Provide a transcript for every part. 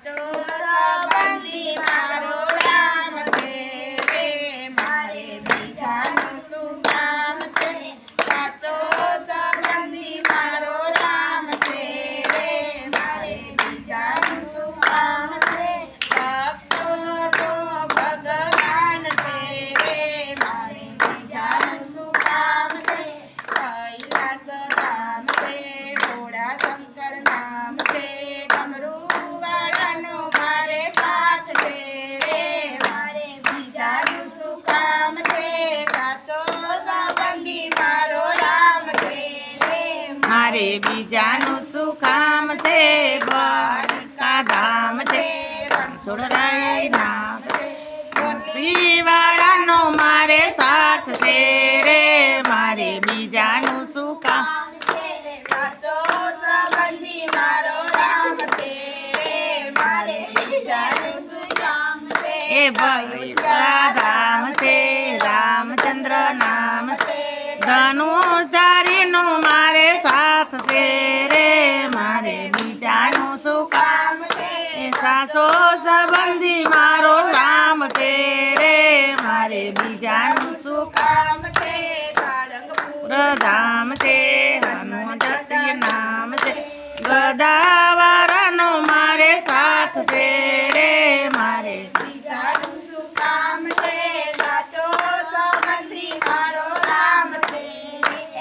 સાચો સંબંધી મારો રામ છે. મારે બીજાનું શું કામ છે? સાચો સંબંધી મારો રામ છે. મારે બીજાનું શું કામ છે? ભક્તોનો ભગવાન છે. મારે બીજાનું શું કામ છે? કૈલાસ ધામ છે. ભોળા શંકર નામ છે ડમરૂ વાળાનો મારે સાથ છે રે મારે બીજાનું શું કામ છે સાચો સંબંધી મારો રામ છે રે મારે બીજાનું શું કામ છે? દ્વારિકા ધામ છે. રણછોડરાય નામ છે વાળાનો મારે સાથ છે રે. મારે બીજાનું શું કામ? સાચો સંબંધી મારો રામ છે. મારે બીજાનું શું કામ છે? એ ભૈરા સાસો સંબંધી મારો રામ છે રે, મારે બીજાનું શું કામ છે? સારંગપુર ધામ છે નામ છે. ગદાવારાનો મારે સાથ છે રે મારે બીજાનું શું કામ છે સાચો સંબંધી મારો રામ છે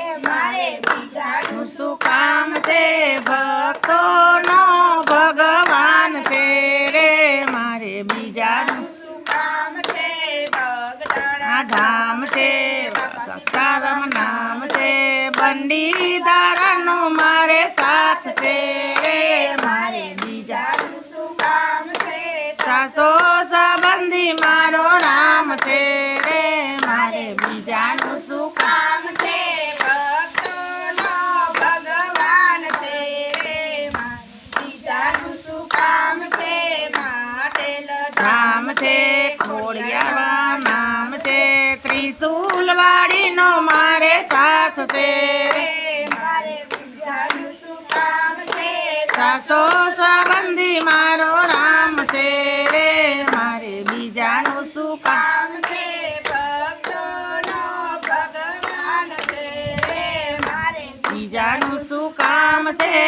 એ મારે બીજાનું શું કામ છે ભક્તોનો ભગવાન છે રે મારે બીજાનું શું કામ છે બગદાણા આ ધામ છે સતારામ નામ છે. બંડીદારાનો મારે સાથ છે. મારે બીજાનું શું કામ છે? સાસો સંબંધી મારો રામ છે. રે મારે બીજાનું શું કામ છે? ભક્તોનો ભગવાન છે. રે બીજાનું શું કામ છે? માટે ધામ છે છે ત્રિશુલ નો મારે સાથ છે. રે મારે બીજાનું શું કામ છે? સાસો સંબંધી મારો રામ છે રે. મારે બીજાનું શું કામ છે? ભક્તોનો ભગવાન છે મારે બીજાનું શું કામ છે?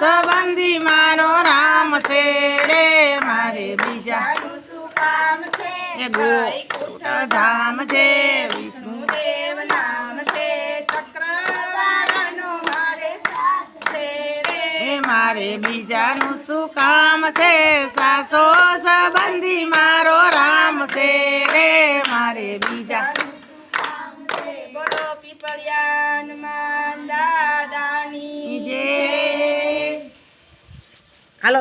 સંબંધી મારો રામ છે રે મારે બીજા બીજાનું શું કામ છે? એ ગોકુળ ધામ છે વિષ્ણુદેવ નામ છે ચક્રવાળાનો મારે સાથ છે રે. એ મારે બીજાનું શું કામ છે? સાસો સંબંધી